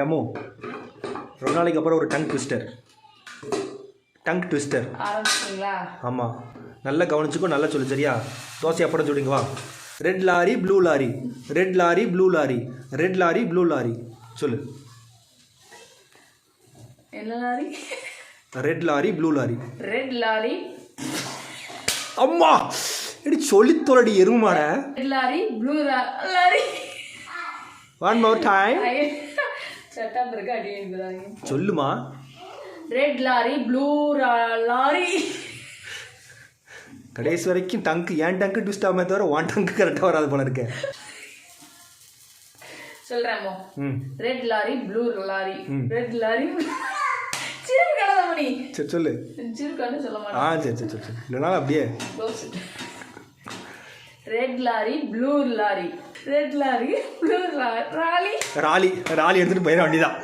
ஏமோ ரொம்ப நாளைக்கு அப்புறம் ஒரு டங் ட்விஸ்டர் டங் ட்விஸ்டர் ஆமாம் நல்லா கவனிச்சுக்கோ நல்லா சொல்லு சரியா? தோசை அப்புறம் சொல்லுங்க வா. Red lorry blue lorry red lorry blue lorry red lorry blue lorry சொல்லு. என்ன lorry red lorry blue lorry red lorry அம்மா! எடி சொல்லித்தோலடி எருமாட. Red lorry blue lorry one more time சட்டம் இருக்கு? அடி வாங்கிக்கிறாங்க சொல்லுமா? ரெட் லாரி ப்ளூ லாரி கடைசி வரைக்கும் டங்க் ஏன் டங்க்கு ட்விஸ்ட் ஆகாம தவிர ஒன் டங்க்கு கரெக்டாக வராது போல இருக்கேன் சொல்றேன் red lorry blue lorry. Red lorry சரி சொல்லு. சொல்ல ஆ சரி சரி சரி சரி. இல்லைனா அப்படியே. Red lorry blue lorry red lorry blue lorry lorry எடுத்துகிட்டு போயிட வேண்டியதான்